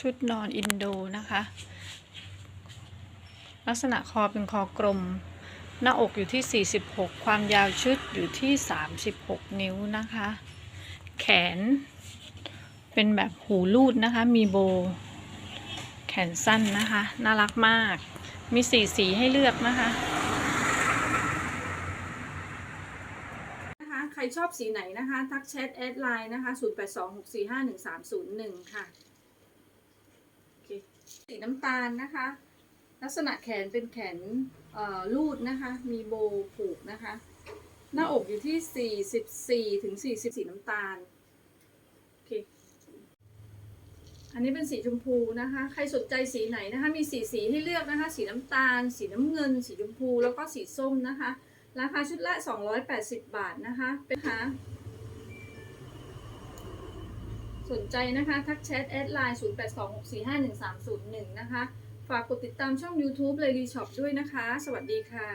ชุดนอนอินโดนะคะ ลักษณะคอเป็นคอกลม หน้าอกอยู่ที่ 46 ความยาวชุดอยู่ที่ 36 นิ้วนะคะ แขน เป็นแบบหูรูดนะคะ มีโบ แขนสั้นนะคะ น่ารักมาก มีสีสีให้เลือกนะคะนะคะใครชอบสีไหนนะคะ ทักแชทแอดไลน์นะคะ 0826451301 ค่ะโอเค สีน้ำตาลนะคะ ลักษณะแขนเป็นแขนลูดนะคะ มีโบผูกนะคะ หน้าอกอยู่ที่ 44 ถึง 40สีน้ำตาล โอเค อันนี้เป็นสีชมพูนะคะ ใครสนใจสีไหนนะคะ มีสีสีให้เลือกนะคะ สีน้ำตาล สีน้ำเงิน สีชมพู แล้วก็สีส้มนะคะ ราคาชุดละ 280 บาทนะคะ เป็นคะ สนใจนะคะ ทักแชทแอดไลน์0826451301 นะคะ ฝากกดติดตามช่อง YouTube Lady Shop ด้วยนะคะ สวัสดีค่ะ